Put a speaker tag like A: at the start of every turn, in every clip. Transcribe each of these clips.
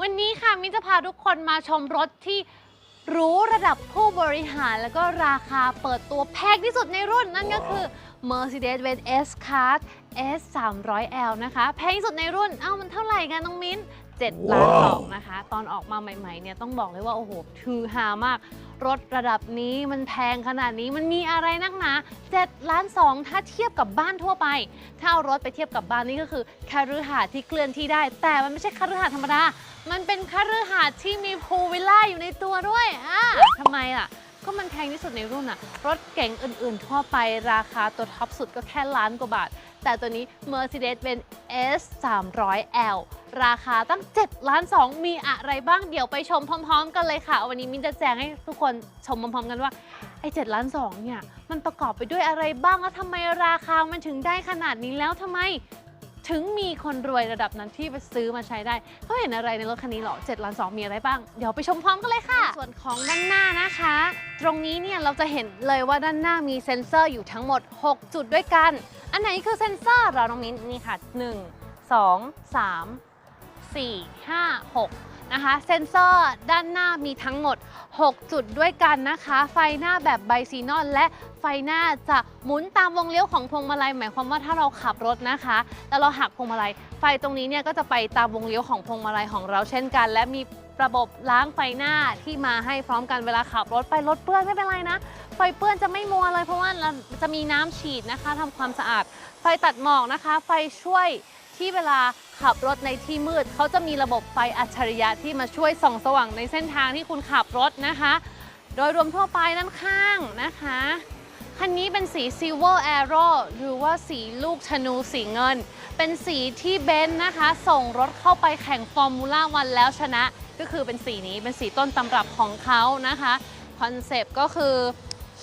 A: วันนี้ค่ะมินจะพาทุกคนมาชมรถที่หรู้ระดับผู้บริหารแล้วก็ราคาเปิดตัวแพงที่สุดในรุ่นนั่นก็คือ Mercedes-Benz S-Class S 3 0 0 L นะคะ แพงที่สุดในรุ่น เอ้ามันเท่าไหร่กันน้องมิ้น 7 ล้านสองนะคะ ตอนออกมาใหม่ๆเนี่ยต้องบอกเลยว่าโอ้โหทือฮามาก รถระดับนี้มันแพงขนาดนี้มันมีอะไรนักหนา7ล้าน2ถ้าเทียบกับบ้านทั่วไป ถ้าเอารถไปเทียบกับบ้านนี่ก็คือคาฤหาสน์ที่เคลื่อนที่ได้ แต่มันไม่ใช่คาฤหาสน์ธรรมดา มันเป็นคาฤหาสน์ที่มีพูลวิลล่าอยู่ในตัวด้วยอ่าทำไมล่ะ ก็มันแพงที่สุดในรุ่นอะรถเก๋งอื่นๆ ทั่วไปราคาตัวท็อปสุดก็แค่ล้านกว่าบาท แต่ตัวนี้ Mercedes-Benz S 3 0 0 L ราคาตั้ง7ล้าน2มีอะไรบ้างเดี๋ยวไปชมพร้อม ๆ กันเลยค่ะ วันนี้มินจะแจ้งให้ทุกคนชมพร้อมๆกันว่าไอ้7ล้าน2เนี่ย มันประกอบไปด้วยอะไรบ้างแล้วทำไมราคามันถึงได้ขนาดนี้แล้วทำไม ถึงมีคนรวยระดับนั้นที่ไปซื้อมาใช้ได้เขาเห็นอะไรในรถคันนี้หรอ7ล้าน2มีอะไรบ้าง เดี๋ยวไปชมพร้อมกันเลยค่ะ ส่วนของด้านหน้านะคะ ตรงนี้เนี่ยเราจะเห็นเลยว่าด้านหน้ามีเซ็นเซอร์อยู่ทั้งหมด 6 จุดด้วยกัน อันไหนคือเซ็นเซอร์เราน้องมิ้นนี่ค่ะ 1 2 3 4 5 6 นะคะ เซ็นเซอร์ด้านหน้ามีทั้งหมด 6 จุดด้วยกันนะคะ ไฟหน้าแบบไบซีนอนและไฟหน้าจะหมุนตามวงเลี้ยวของพวงมาลัย หมายความว่าถ้าเราขับรถนะคะ แล้วเราหักพวงมาลัย ไฟตรงนี้เนี่ยก็จะไปตามวงเลี้ยวของพวงมาลัยของเราเช่นกัน และมีระบบล้างไฟหน้าที่มาให้พร้อมกันเวลาขับรถไปรถเปื้อนไม่เป็นไรนะ ไฟเปื้อนจะไม่มัวเลยเพราะว่าเราจะมีน้ำฉีดนะคะทำความสะอาด ไฟตัดหมอกนะคะ ไฟช่วยที่เวลา ขับรถในที่มืด เขาจะมีระบบไฟอัจฉริยะที่มาช่วยส่องสว่างในเส้นทางที่คุณขับรถนะคะ โดยรวมทั่วไปด้านข้างนะคะ คันนี้เป็นสี Silver Arrow หรือว่าสีลูกธนูสีเงิน เป็นสีที่เบนซ์นะคะ ส่งรถเข้าไปแข่งฟอร์มูล่าวันแล้วชนะ ก็คือเป็นสีนี้เป็นสีต้นตำรับของเขานะคะคอนเซปต์ก็คือ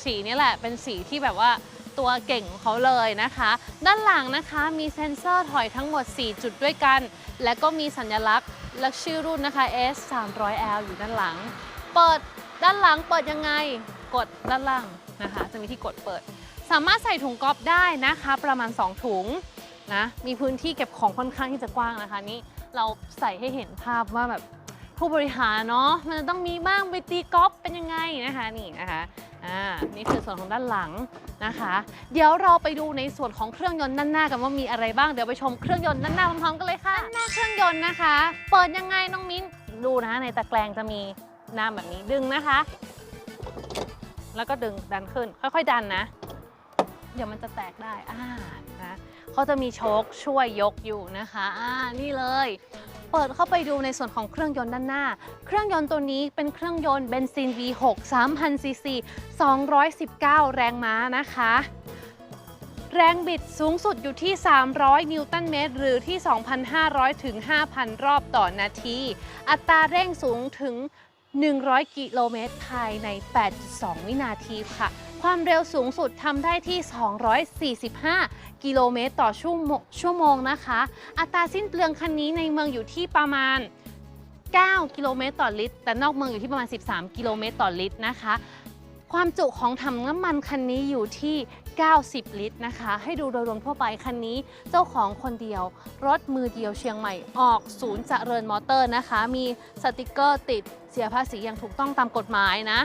A: สีนี้แหละเป็นสีที่แบบว่า ตัวเก่งของเขาเลยนะคะ ด้านหลังนะคะมีเซ็นเซอร์ถอยทั้งหมด 4 จุดด้วยกัน และก็มีสัญลักษณ์และชื่อรุ่นนะคะ S 3 0 0 L อยู่ด้านหลัง เปิดด้านหลังเปิดยังไงกดด้านล่างนะคะ จะมีที่กดเปิด สามารถใส่ถุงก๊อฟได้นะคะ ประมาณ 2 ถุงนะมีพื้นที่เก็บของค่อนข้างที่จะกว้างนะคะนี่เราใส่ให้เห็นภาพว่าแบบผู้บริหารเนาะมันจะต้องมีบ้างไปตีกอล์ฟเป็นยังไงนะคะนี่นะคะ อ่านี่คือส่วนของด้านหลังนะคะ เดี๋ยวเราไปดูในส่วนของเครื่องยนต์ด้านหน้ากันว่ามีอะไรบ้าง เดี๋ยวไปชมเครื่องยนต์ด้านหน้าพร้อมๆกันเลยค่ะด้านหน้าเครื่องยนต์นะคะ เปิดยังไงน้องมิ้นดูนะในตะแกรงจะมีน้ำแบบนี้ดึงนะคะ แล้วก็ดึงดันขึ้น ค่อยๆดันนะ เดี๋ยวมันจะแตกได้อ่านะเขาจะมีโชคช่วยยกอยู่นะคะอ่านี่เลย เปิดเข้าไปดูในส่วนของเครื่องยนต์ด้านหน้า เครื่องยนต์ตัวนี้เป็นเครื่องยนต์เบนซิน V6 3,000 ซีซี 219 แรงม้านะคะ แรงบิดสูงสุดอยู่ที่ 300 นิวตันเมตร หรือที่ 2,500 ถึง 5,000 รอบต่อนาที อัตราเร่งสูงถึง 100 กิโลเมตรภายใน 8.2 วินาทีค่ะ ความเร็วสูงสุดทำได้ที่ 245 กิโลเมตรต่อชั่วโมงชั่วโมงนะคะ อัตราสิ้นเปลืองคันนี้ในเมืองอยู่ที่ประมาณ 9 กิโลเมตรต่อลิตร แต่นอกเมืองอยู่ที่ประมาณ 13 กิโลเมตรต่อลิตรนะคะ ความจุของถังน้ำมันคันนี้อยู่ที่ 90 ลิตรนะคะ ให้ดูโดยรวมทั่วไปคันนี้เจ้าของคนเดียว รถมือเดียวเชียงใหม่ออกศูนย์เจริญมอเตอร์นะคะ มีสติกเกอร์ติดเสียภาษีอย่างถูกต้องตามกฎหมายนะ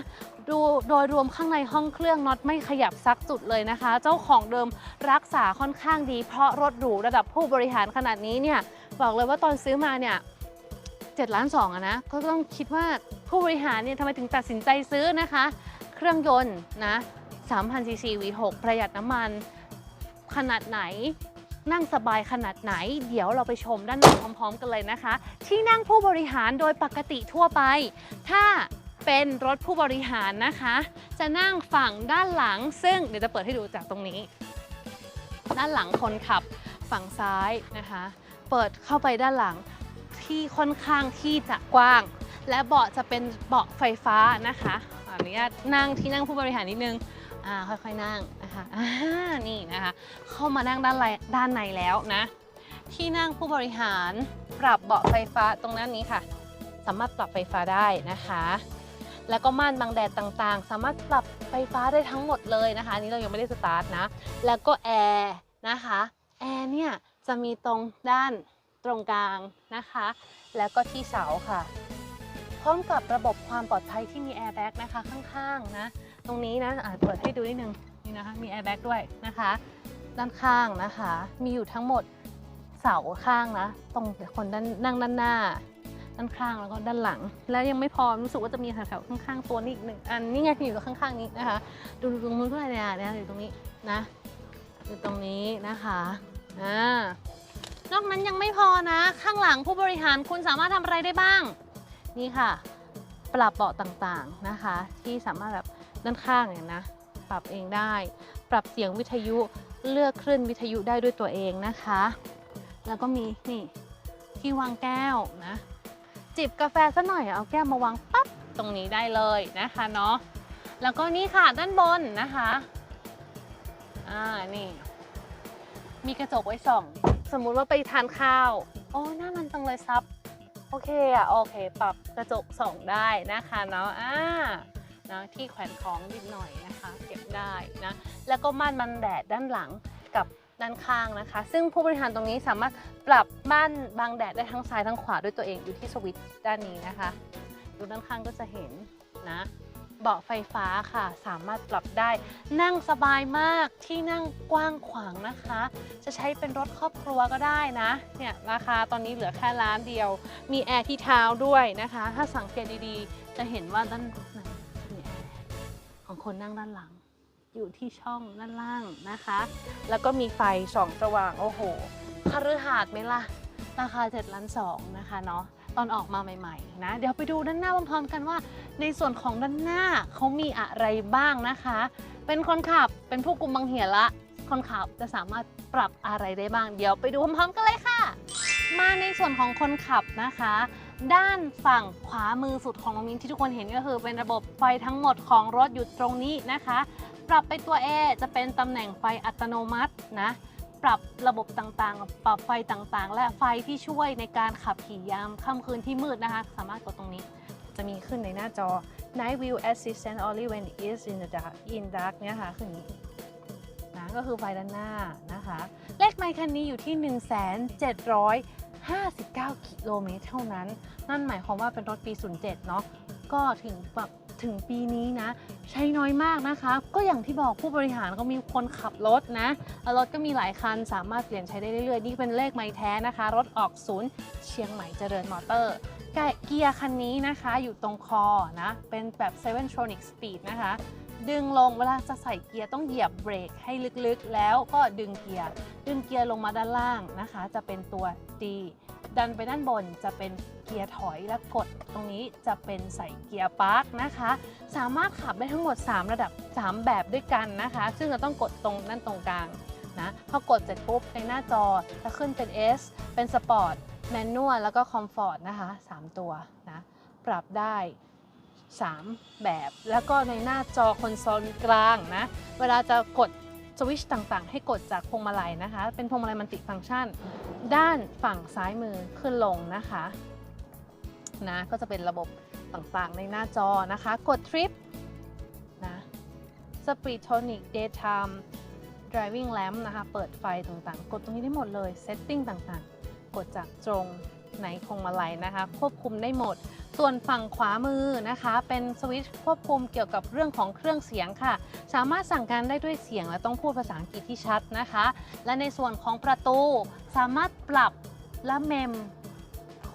A: ดูโดยรวมข้างในห้องเครื่องน็อตไม่ขยับซักจุดเลยนะคะ เจ้าของเดิมรักษาค่อนข้างดี เพราะรถหรูระดับผู้บริหารขนาดนี้เนี่ยบอกเลยว่าตอนซื้อมาเนี่ย7ล้าน2อะนะก็ต้องคิดว่าผู้บริหารเนี่ยทำไมถึงตัดสินใจซื้อนะคะ เครื่องยนต์นะ 3,000 ซีซี V6 ประหยัดน้ำมันขนาดไหน นั่งสบายขนาดไหน เดี๋ยวเราไปชมด้านในพร้อม ๆ กันเลยนะคะ ที่นั่งผู้บริหารโดยปกติทั่วไป ถ้าเป็นรถผู้บริหารนะคะ จะนั่งฝั่งด้านหลัง ซึ่งเดี๋ยวจะเปิดให้ดูจากตรงนี้ ด้านหลังคนขับฝั่งซ้ายนะคะ เปิดเข้าไปด้านหลังที่ค่อนข้างที่จะกว้าง และเบาะจะเป็นเบาะไฟฟ้านะคะออนุญาตนั่งที่นั่งผู้บริหารนิดนึง อ่าค่อยๆนั่งนะคะอ่านี่นะคะ เข้ามานั่งด้านในด้านในแล้วนะ ที่นั่งผู้บริหารปรับเบาะไฟฟ้าตรงนั้นนี้ค่ะ สามารถปรับไฟฟ้าได้นะคะ แล้วก็ม่านบังแดดต่างๆ สามารถปรับไฟฟ้าได้ทั้งหมดเลยนะคะนนี้เรายังไม่ได้สตาร์ทนะ แล้วก็แอร์นะคะแอร์เนี่ยจะมีตรงด้านตรงกลางนะคะ แล้วก็ที่เสาค่ะ พร้อมกับระบบความปลอดภัยที่มีแอร์แบ็กนะคะข้างๆนะ ตรงนี้นะอะเปิดให้ดูนิดนึงนี่นะคะมีแอร์แบ็กด้วยนะคะ ด้านข้างนะคะ มีอยู่ทั้งหมดเสาข้างนะตรงคนด้านนั่งด้านหน้า ด้านข้างแล้วก็ด้านหลัง แล้วยังไม่พอรู้สึกว่าจะมีแถวๆข้างๆตัวนี้อีกหนึ่งอันนี่ไงอยู่ข้างๆนี้นะคะ ดูตรงนู้นด้วยเนี่ยเนี่ยอยู่ตรงนี้นะอยู่ตรงนี้นะคะอ่านอกนั้นยังไม่พอนะ ข้างหลังผู้บริหารคุณสามารถทำอะไรได้บ้าง นี่ค่ะ ปรับเบาะต่างๆนะคะ ที่สามารถแบบ ด้านข้างเนี่ยนะ ปรับเองได้ ปรับเสียงวิทยุเลือกคลื่นวิทยุได้ด้วยตัวเองนะคะ แล้วก็มีนี่ที่วางแก้วนะ จิบกาแฟสักหน่อยเอาแก้วมาวางปั๊บตรงนี้ได้เลยนะคะเนาะแล้วก็นี่ค่ะด้านบนนะคะอ่านี่มีกระจกไว้ส่อง สมมุติว่าไปทานข้าว โอ้หน้ามันจังเลยซับ โอเคอะโอเค ปรับกระจกส่องได้นะคะเนาะอ่า นะที่แขวนของนิดหน่อยนะคะเก็บได้นะแล้วก็ม่านบังแดดด้านหลังกับด้านข้างนะคะ ซึ่งผู้บริหารตรงนี้สามารถปรับม่านบังแดดได้ทั้งซ้ายทั้งขวาด้วยตัวเองอยู่ที่สวิตช์ด้านนี้นะคะ ดูด้านข้างก็จะเห็นนะเบาะไฟฟ้าค่ะสามารถปรับได้ นั่งสบายมากที่นั่งกว้างขวางนะคะ จะใช้เป็นรถครอบครัวก็ได้นะเนี่ยราคาตอนนี้เหลือแค่ล้านเดียว มีแอร์ที่เท้าด้วยนะคะ ถ้าสังเกตดีๆ จะเห็นว่าด้าน คนนั่งด้านหลัง อยู่ที่ช่องด้านล่างนะคะ แล้วก็มีไฟส่องสว่าง โอ้โหคฤหาสน์ไหมล่ะ ราคา7ล้าน2นะคะเนาะ ตอนออกมาใหม่ๆนะ เดี๋ยวไปดูด้านหน้าพร้อมๆกันว่า ในส่วนของด้านหน้าเขามีอะไรบ้างนะคะ เป็นคนขับ เป็นผู้กุมบังเหียละ คนขับจะสามารถปรับอะไรได้บ้าง เดี๋ยวไปดูพร้อมๆกันเลยค่ะ มาในส่วนของคนขับนะคะ ด้านฝั่งขวามือสุดของน้องมิ้นที่ทุกคนเห็นก็คือเป็นระบบไฟทั้งหมดของรถอยู่ตรงนี้นะคะ ปรับไปตัว A จะเป็นตำแหน่งไฟอัตโนมัตินะ ปรับระบบต่างๆ ปรับไฟต่างๆ และไฟที่ช่วยในการขับขี่ยามค่ำคืนที่มืดนะคะ สามารถกดตรงนี้ จะมีขึ้นในหน้าจอ Night View Assistant only when it is in the dark in dark เนี่ยค่ะขึ้นนี้นะก็คือไฟด้านหน้านะคะ เลขไมค์คันนี้อยู่ที่ 59 กิโลเมตรเท่านั้น นั่นหมายความว่าเป็นรถปี 07 เนาะ ก็ถึงแบบถึงปีนี้นะ ใช้น้อยมากนะคะ ก็อย่างที่บอกผู้บริหารก็มีคนขับรถนะ รถก็มีหลายคันสามารถเปลี่ยนใช้ได้เรื่อยๆ นี่เป็นเลขไมค์แท้นะคะ รถออกศูนย์เชียงใหม่เจริญมอเตอร์เกียร์คันนี้นะคะอยู่ตรงคอนะ เป็นแบบ7 tronic speed นะคะ ดึงลงเวลาจะใส่เกียร์ต้องเหยียบเบรกให้ลึกๆ แล้วก็ดึงเกียร์ ดึงเกียร์ลงมาด้านล่างนะคะ จะเป็นตัว D ดันไปด้านบนจะเป็นเกียร์ถอยและกด ตรงนี้จะเป็นใส่เกียร์ปาร์คนะคะ สามารถขับได้ทั้งหมด 3 ระดับ 3 แบบด้วยกันนะคะ ซึ่งเราต้องกดตรงนั่นตรงกลางนะพอกดเสร็จปุ๊บในหน้าจอจะขึ้นเป็น S เป็นสปอร์ตแมนนวลแล้วก็คอมฟอร์ตนะคะ 3 ตัวนะ ปรับได้ 3 แบบ แล้วก็ในหน้าจอคอนโซลกลางนะ เวลาจะกดสวิชต่างๆ ให้กดจากพวงมาลัยนะคะ เป็นพวงมาลัยมันติฟังก์ชัน ด้านฝั่งซ้ายมือขึ้นลงนะคะนะก็จะเป็นระบบต่างๆ ในหน้าจอนะคะ กดทริปนะ Speed Tonic Daytime Driving Lamp นะคะ เปิดไฟต่างๆ กดตรงนี้ได้หมดเลย Setting ต่างๆ กดจากตรง ในพวงมาลัยนะคะ ควบคุมได้หมด ส่วนฝั่งขวามือนะคะ เป็นสวิตช์ควบคุมเกี่ยวกับเรื่องของเครื่องเสียงค่ะ สามารถสั่งการได้ด้วยเสียงและต้องพูดภาษาอังกฤษที่ชัดนะคะ และในส่วนของประตูสามารถปรับและเมม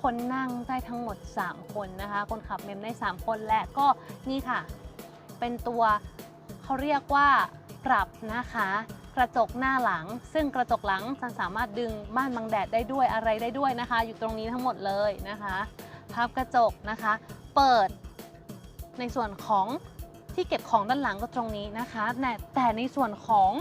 A: คนนั่งได้ทั้งหมด 3 คนนะคะ คนขับเมมได้ 3 คนและก็นี่ค่ะ เป็นตัวเขาเรียกว่าปรับนะคะ กระจกหน้าหลัง ซึ่งกระจกหลังจะสามารถดึงม่านบังแดดได้ด้วยอะไรได้ด้วยนะคะ อยู่ตรงนี้ทั้งหมดเลยนะคะพับกระจกนะคะ เปิดในส่วนของที่เก็บของด้านหลังก็ตรงนี้นะคะแต่แต่ในส่วนของ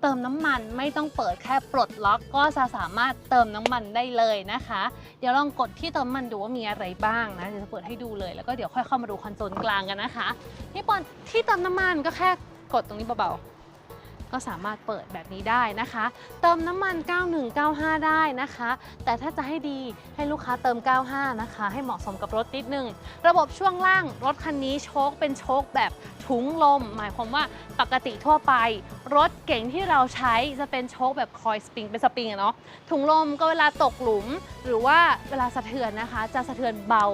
A: เติมน้ำมันไม่ต้องเปิดแค่ปลดล็อกก็จะสามารถเติมน้ำมันได้เลยนะคะ เดี๋ยวลองกดที่เติมน้ำมันดูว่ามีอะไรบ้างนะเดี๋ยวจะเปิดให้ดูเลยแล้วก็เดี๋ยวค่อยเข้ามาดูคอนโซลกลางกันนะคะนี่ปอนที่เติมน้ำมันก็แค่กดตรงนี้เบาๆ ก็สามารถเปิดแบบนี้ได้นะคะ เติมน้ำมัน 9195 ได้นะคะ แต่ถ้าจะให้ดีให้ลูกค้าเติม 95 นะคะ ให้เหมาะสมกับรถนิดนึง ระบบช่วงล่างรถคันนี้โชคเป็นโชคแบบถุงลม หมายความว่าปกติทั่วไป รถเก่งที่เราใช้จะเป็นโชคแบบคอยสปริงเป็นสปริงอะเนาะถุงลมก็เวลาตกหลุม หรือว่าเวลาสะเทือนนะคะ จะสะเทือนเบา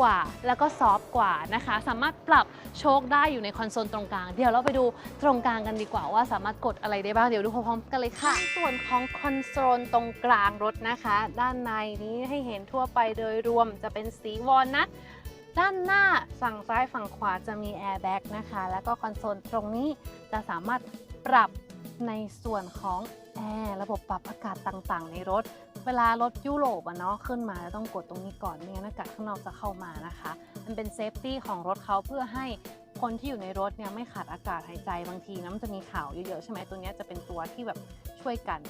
A: กว่า แล้วก็ซอฟต์กว่านะคะ สามารถปรับโชคได้อยู่ในคอนโซลตรงกลาง เดี๋ยวเราไปดูตรงกลางกันดีกว่าว่าสามารถกดอะไรได้บ้าง เดี๋ยวดูพร้อมๆกันเลยค่ะ ส่วนของคอนโซลตรงกลางรถนะคะ ด้านในนี้ให้เห็นทั่วไปโดยรวมจะเป็นสีวอลนัทด้านหน้าฝั่งซ้ายฝั่งขวาจะมีแอร์แบ็กนะคะ แล้วก็คอนโซลตรงนี้จะสามารถปรับในส่วนของ แอร์ระบบปรับอากาศต่างๆ ในรถ เวลารถยุโรปอะเนาะขึ้นมาต้องกดตรงนี้ก่อนไม่งั้นอากาศข้างนอกจะเข้ามานะคะ มันเป็นเซฟตี้ของรถเขาเพื่อให้คนที่อยู่ในรถเนี่ยไม่ขาดอากาศหายใจบางทีนะมันจะมีข่าวเยอะๆใช่ไหมตัวนี้จะเป็นตัวที่แบบช่วยกัน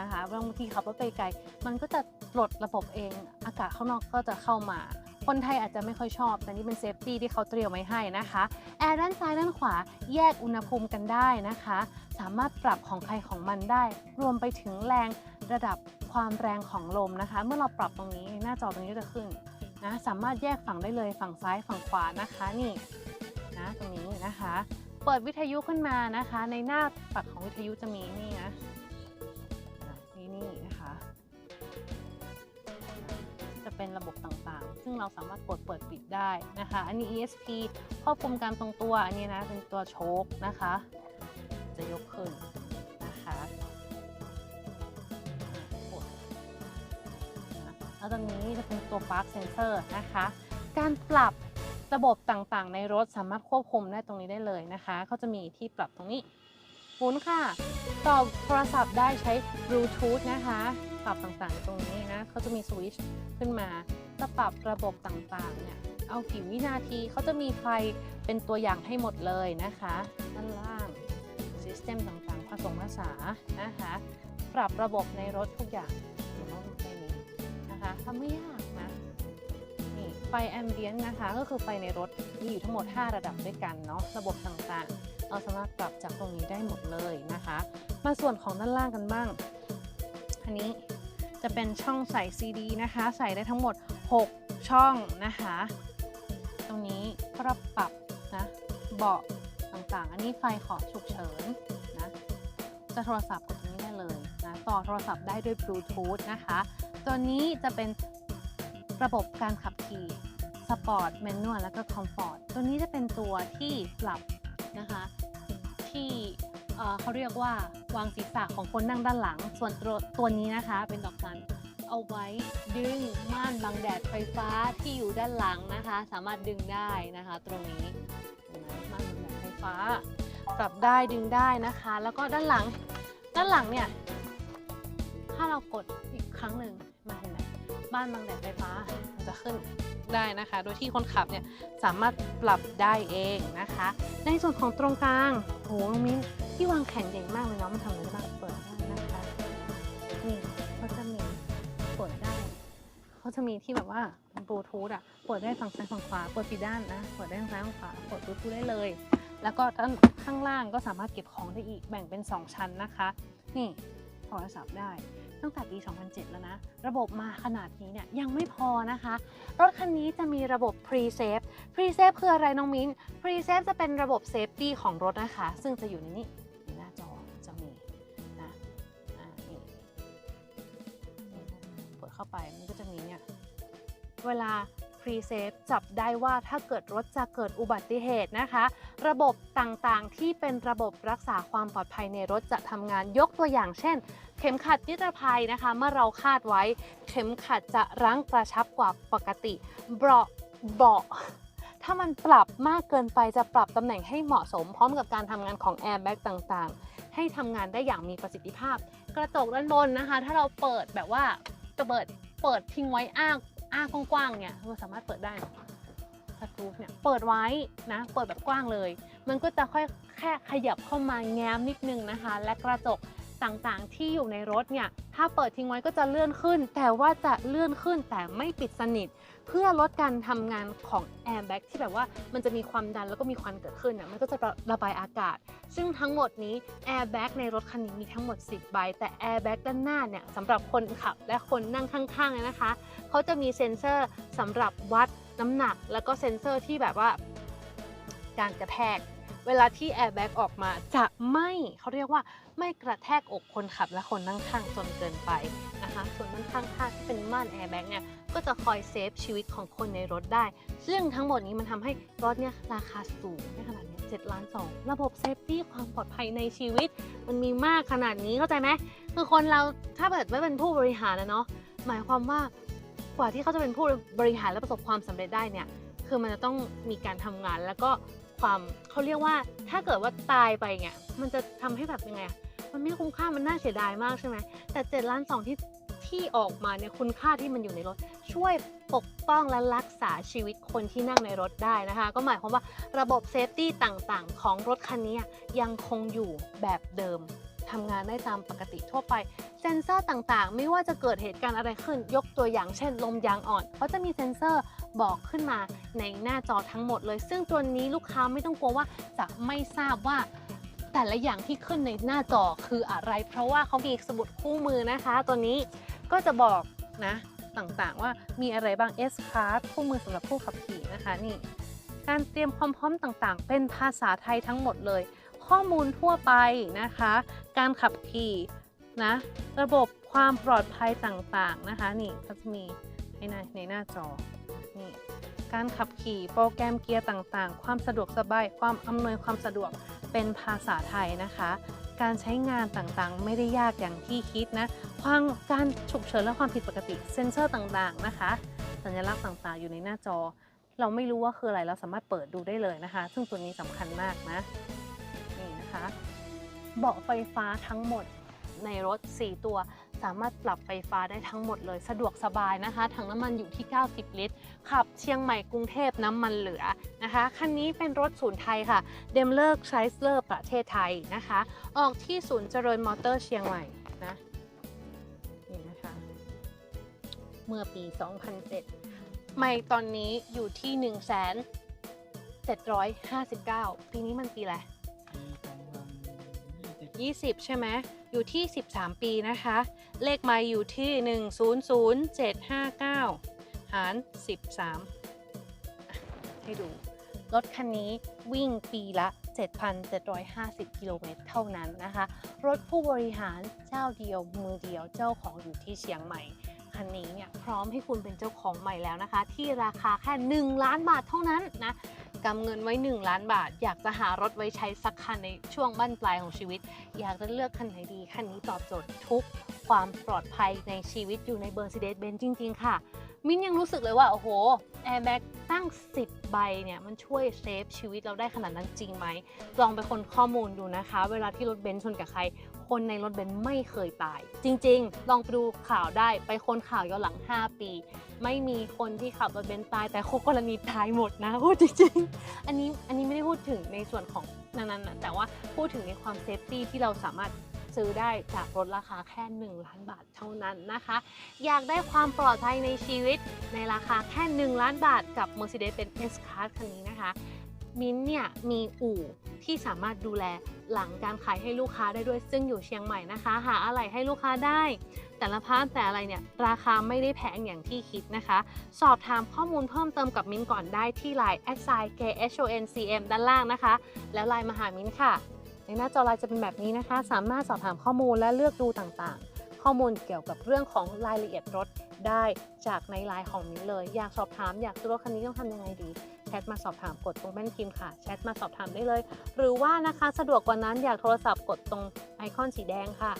A: นะคะบางทีขับรถไปไกล มันก็จะปลดระบบเองอากาศข้างนอกก็จะเข้ามา คนไทยอาจจะไม่ค่อยชอบ แต่นี่เป็นเซฟตี้ที่เขาเตรียมไว้ให้นะคะแอร์ด้านซ้ายด้านขวาแยกอุณหภูมิกันได้นะคะ สามารถปรับของใครของมันได้ รวมไปถึงแรงระดับความแรงของลมนะคะ เมื่อเราปรับตรงนี้หน้าจอตรงนี้จะขึ้นนะสามารถแยกฝั่งได้เลยฝั่งซ้ายฝั่งขวานะคะนี่นะตรงนี้นะคะ เปิดวิทยุขึ้นมานะคะ ในหน้าปัดของวิทยุจะมีนี่นะ เป็นระบบต่างๆ ซึ่งเราสามารถกดเปิดปิดได้นะคะ อันนี้ ESP ควบคุมการทรงตัว อันนี้นะเป็นตัวโชคนะคะ จะยกขึ้นนะคะกดนะแล้วตรงนี้จะเป็นตัว Park Sensor นะคะ การปรับระบบต่างๆ ในรถสามารถควบคุมได้ตรงนี้ได้เลยนะคะเขาจะมีที่ปรับตรงนี้หมุนค่ะต่อโทรศัพท์ได้ใช้ Bluetooth นะคะ รับต่างๆ ตรงนี้นะเขาจะมีสวิตช์ขึ้นมาจะปรับระบบต่างๆเนี่ยเอากี่วินาทีเขาจะมีไฟเป็นตัวอย่างให้หมดเลยนะคะด้านล่างซิสเต็มต่างๆผสมผสานนะคะปรับระบบในรถทุกอย่างอยู่ในนี้นะคะทำไม่ยากนะนี่ไฟแอมเบียนต์นะคะ ก็คือไฟในรถมีอยู่ทั้งหมด 5 ระดับด้วยกันเนาะระบบต่างๆ เราสามารถปรับจากตรงนี้ได้หมดเลยนะคะ มาส่วนของด้านล่างกันบ้าง อันนี้ จะเป็นช่องใส่ซีดีนะคะ ใส่ได้ทั้งหมด 6 ช่องนะคะ ตรงนี้ปรับปรับนะเบาะต่างๆ อันนี้ไฟขอฉุกเฉินนะจะโทรศัพท์กดตรงนี้ได้เลยนะต่อโทรศัพท์ได้ด้วยบลูทูธนะคะ ตัวนี้จะเป็นระบบการขับขี่สปอร์ตแมนนวลแล้วก็คอมฟอร์ตตัวนี้จะเป็นตัวที่ปรับนะคะที่ เอ่อเขาเรียกว่าวางศีรษะของคนนั่งด้านหลัง ส่วนตัวตัวนี้นะคะเป็นดอกจันเอาไว้ดึงม่านบังแดดไฟฟ้าที่อยู่ด้านหลังนะคะ สามารถดึงได้นะคะ ตรงนี้ม่านบังแดดไฟฟ้าปรับได้ดึงได้นะคะ แล้วก็ด้านหลังด้านหลังเนี่ยถ้าเรากดอีกครั้งหนึ่งมาเห็นไหมบ้านบังแดดไฟฟ้ามันจะขึ้นได้นะคะ โดยที่คนขับเนี่ยสามารถปรับได้เองนะคะ ในส่วนของตรงกลางโหน้องมิ้น ที่วางแขนใหญ่มากเลยเนาะมันทำอะไรได้บ้างเปิดได้นะคะนี่เขาจะมีเปิดได้เขาจะมีที่แบบว่าบลูทูธอะเปิดได้ฝั่งซ้ายฝั่งขวาเปิดปิดด้านนะเปิดได้ทั้งซ้ายทั้งขวาเปิดบลูทูธได้เลย แล้วก็ด้านข้างล่างก็สามารถเก็บของได้อีกแบ่งเป็น 2 ชั้นนะคะ นี่โทรศัพท์ได้ตั้งแต่ปี 2007 แล้วนะ ระบบมาขนาดนี้เนี่ยยังไม่พอนะคะ รถคันนี้จะมีระบบ Pre-Save Pre-Save คืออะไรน้องมิ้น Pre-Save จะเป็นระบบเซฟตี้ของรถนะคะ ซึ่งจะอยู่ในนี้ เวลา Pre-Save จับได้ว่าถ้าเกิดรถจะเกิดอุบัติเหตุนะคะ ระบบต่างๆที่เป็นระบบรักษาความปลอดภัยในรถจะทำงานยกตัวอย่างเช่น เข็มขัดนิรภัยนะคะ เมื่อเราคาดไว้ เข็มขัดจะรั้งกระชับกว่าปกติเบาะเบาะถ้ามันปรับมากเกินไปจะปรับตำแหน่งให้เหมาะสม พร้อมกับการทำงานของแอร์แบ็กต่างๆ ให้ทำงานได้อย่างมีประสิทธิภาพ กระจกด้านบนนะคะ ถ้าเราเปิดแบบว่าจะเปิดเปิดทิ้งไว้อ้า อ้ากว้างๆเนี่ยเราสามารถเปิดได้สกรูฟเนี่ยเปิดไว้นะเปิดแบบกว้างเลย มันก็จะค่อยแค่ขยับเข้ามาแง้มนิดนึงนะคะ และกระจก ต่างๆ ที่อยู่ในรถเนี่ยถ้าเปิดทิ้งไว้ก็จะเลื่อนขึ้น แต่ว่าจะเลื่อนขึ้นแต่ไม่ปิดสนิท เพื่อลดการทำงานของแอร์แบ็กที่แบบว่ามันจะมีความดันแล้วก็มีควันเกิดขึ้นน่ะมันก็จะระบายอากาศ ซึ่งทั้งหมดนี้แอร์แบ็กในรถคันนี้มีทั้งหมด 10 ใบ แต่แอร์แบ็กด้านหน้าเนี่ยสำหรับคนขับและคนนั่งข้างๆนะคะเขาจะมีเซ็นเซอร์สำหรับวัดน้ำหนัก แล้วก็เซ็นเซอร์ที่แบบว่าการกระแทกเวลาที่แอร์แบ็กออกมาจะไม่เขาเรียกว่า ไม่กระแทกอกคนขับและคนนั่งข้างจนเกินไปนะคะส่วนด้านข้างๆที่เป็นม่านแอร์แบ็กเนี่ยก็จะคอยเซฟชีวิตของคนในรถได้ ซึ่งทั้งหมดนี้มันทำให้รถเนี่ยราคาสูงในขนาดนี้7ล้าน2ระบบเซฟตี้ความปลอดภัยในชีวิต มันมีมากขนาดนี้เข้าใจไหมคือคนเราถ้าเกิดไม่เป็นผู้บริหารนะเนาะหมายความว่ากว่าที่เขาจะเป็นผู้บริหารและประสบความสำเร็จได้เนี่ยคือมันจะต้องมีการทำงานแล้วก็ความเขาเรียกว่าถ้าเกิดว่าตายไปเนี่ยมันจะทำให้แบบยังไงอะ มันไม่คุ้มค่ามันน่าเสียดายมากใช่ไหมแต่7ล้าน2ที่ที่ออกมาเนี่ยคุณค่าที่มันอยู่ในรถ ช่วยปกป้องและรักษาชีวิตคนที่นั่งในรถได้นะคะ ก็หมายความว่าระบบเซฟตี้ต่างๆ ของรถคันนี้ยังคงอยู่แบบเดิมทำงานได้ตามปกติทั่วไป เซ็นเซอร์ต่างๆ ไม่ว่าจะเกิดเหตุการณ์อะไรขึ้น ยกตัวอย่างเช่น ลมยางอ่อนเขาจะมีเซ็นเซอร์บอกขึ้นมาในหน้าจอทั้งหมดเลย ซึ่งตัวนี้ลูกค้าไม่ต้องกลัวว่าจะไม่ทราบว่า แต่ละอย่างที่ขึ้นในหน้าจอคืออะไร เพราะว่าเขามีสมุดคู่มือนะคะ ตัวนี้ก็จะบอกนะต่างๆ ว่ามีอะไรบ้าง S card คู่มือสำหรับผู้ขับขี่นะคะนี่การเตรียมความพร้อมต่างๆ เป็นภาษาไทยทั้งหมดเลย ข้อมูลทั่วไปนะคะ การขับขี่นะระบบความปลอดภัยต่างๆนะคะนี่ก็จะมีในในหน้าจอนี่การขับขี่โปรแกรมเกียร์ต่างๆ ความสะดวกสบาย ความอำนวยความสะดวก เป็นภาษาไทยนะคะ การใช้งานต่างๆ ไม่ได้ยากอย่างที่คิดนะความการฉุกเฉินและความผิดปกติเซ็นเซอร์ต่างๆนะคะ สัญลักษณ์ต่างๆ อยู่ในหน้าจอ เราไม่รู้ว่าคืออะไรเราสามารถเปิดดูได้เลยนะคะ ซึ่งตัวนี้สำคัญมากนะนี่นะคะเบาะไฟฟ้าทั้งหมดในรถ 4 ตัว สามารถปรับไฟฟ้าได้ทั้งหมดเลยสะดวกสบายนะคะ ถังน้ำมันอยู่ที่ 90 ลิตร ขับเชียงใหม่กรุงเทพน้ำมันเหลือนะคะ คันนี้เป็นรถศูนย์ไทยค่ะ เดมเลอร์ไครสเลอร์ประเทศไทยนะคะ ออกที่ศูนย์เจริญมอเตอร์เชียงใหม่นะนี่นะคะ เมื่อปี 2007 ไม่ตอนนี้อยู่ที่1 7 5 9 ปีนี้มันปีอะไร20 ใช่ไหม อยู่ที่ 13 ปีนะคะ เลขไมล์อยู่ที่ 100759 หาร 13 ให้ดู รถคันนี้วิ่งปีละ 7,750 กิโลเมตรเท่านั้นนะคะ รถผู้บริหารเจ้าเดียวมือเดียวเจ้าของอยู่ที่เชียงใหม่คันนี้เนี่ยพร้อมให้คุณเป็นเจ้าของใหม่แล้วนะคะ ที่ราคาแค่ 1 ล้านบาทเท่านั้นนะ กำเงินไว้ 1 ล้านบาท อยากจะหารถไว้ใช้สักคันในช่วงบั้นปลายของชีวิต อยากจะเลือกคันไหนดี คันนี้ตอบโจทย์ทุกความปลอดภัยในชีวิตอยู่ใน Mercedes-Benz จริง ๆ ค่ะ มิ้นยังรู้สึกเลยว่า โอ้โหแอร์แบ็กตั้ง 10 ใบเนี่ย มันช่วยเซฟชีวิตเราได้ขนาดนั้นจริงไหม ลองไปคนข้อมูลดูนะคะ เวลาที่รถเบนซ์ชนกับใคร คนในรถเบนซ์ไม่เคยตาย จริง ๆ ลองไปดูข่าวได้ไปคนข่าวย้อนหลัง 5 ปี ไม่มีคนที่ขับรถเบนซ์ตาย แต่คู่กรณีตายหมดนะพูดจริงๆ อันนี้อันนี้ไม่ได้พูดถึงในส่วนของนั้นๆนะแต่ว่าพูดถึงในความเซฟตี้ที่เราสามารถซื้อได้จากรถราคาแค่ 1 ล้านบาทเท่านั้นนะคะ อยากได้ความปลอดภัยในชีวิตในราคาแค่ 1 ล้านบาทกับ Mercedes-Benz S-Class คันนี้นะคะ มิ้นเนี่ยมีอู่ที่สามารถดูแลหลังการขายให้ลูกค้าได้ด้วย ซึ่งอยู่เชียงใหม่นะคะ หาอะไรให้ลูกค้าได้ แต่ละพาร์ทแต่อะไรเนี่ยราคาไม่ได้แพงอย่างที่คิดนะคะ สอบถามข้อมูลเพิ่มเติมกับมิ้นก่อนได้ที่ Line a d s i KHONCM ด้านล่างนะคะ แล้วไลน์มาหามิ้นค่ะ ในหน้าจอไลน์จะเป็นแบบนี้นะคะ สามารถสอบถามข้อมูลและเลือกดูต่างๆ ข้อมูลเกี่ยวกับเรื่องของรายละเอียดรถได้จากในไลน์ของมิ้นเลย อยากสอบถามอยากซื้รถคันนี้ต้องทำยังไงดี แชทมาสอบถามกดตรงแป้นพิมพ์ค่ะแชทมาสอบถามได้เลย หรือว่านะคะสะดวกกว่านั้นอยากโทรศัพท์กดตรงไอคอนสีแดงค่ะ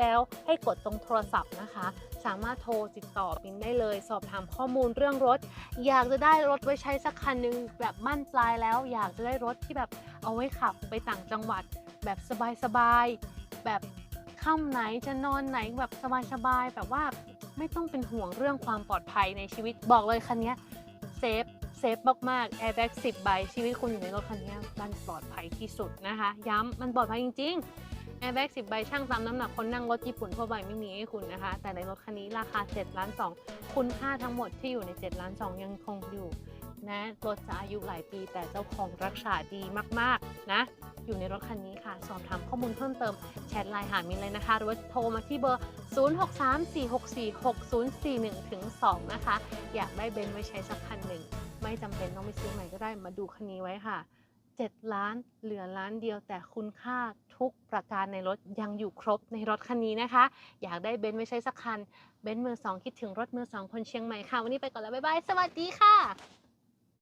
A: แล้วให้กดตรงโทรศัพท์นะคะ สามารถโทรติดต่อปินได้เลย สอบถามข้อมูลเรื่องรถ อยากจะได้รถไว้ใช้สักคันหนึ่งแบบมั่นปลายแล้ว อยากจะได้รถที่แบบเอาไว้ขับไปต่างจังหวัด แบบสบายๆแบบค่ำไหนจะนอนไหนแบบสบายๆแบบว่าไม่ต้องเป็นห่วงเรื่องความปลอดภัยในชีวิตบอกเลยคันนี้เซฟ ซฟมากๆ Airbag 10 ใบ ชีวิตคุณอยู่ในรถคันนี้มันปลอดภัยที่สุดนะคะ ย้ำมันปลอดภัยจริงๆแอร์แบ็ก10 ใบช่างตามน้ำหนักคนนั่งรถญี่ปุ่นทั่วไปไม่มีให้คุณนะคะ แต่ในรถคันนี้ราคา7ล้าน2คุณค่าทั้งหมดที่อยู่ใน7ล้าน2ยังคงอยู่นะรถจะอายุหลายปีแต่เจ้าของรักษาดีมากๆนะ อยู่ในรถคันนี้ค่ะ สอบถามข้อมูลเพิ่มเติม แชทไลน์หามินเลยนะคะ หรือว่าโทรมาที่เบอร์ 0634646041ถึง2นะคะ อยากได้เบนซ์ไว้ใช้สักคันหนึ่ง ไม่จำเป็นต้องไปซื้อใหม่ก็ได้มาดูคันนี้ไว้ค่ะ 7 ล้านเหลือล้านเดียว แต่คุณค่าทุกประการในรถยังอยู่ครบในรถคันนี้นะคะ อยากได้เบนซ์ไม่ใช่สักคัน เบนซ์มือสองคิดถึงรถมือสองคนเชียงใหม่ค่ะ วันนี้ไปก่อนแล้ว บ๊ายบาย สวัสดีค่ะ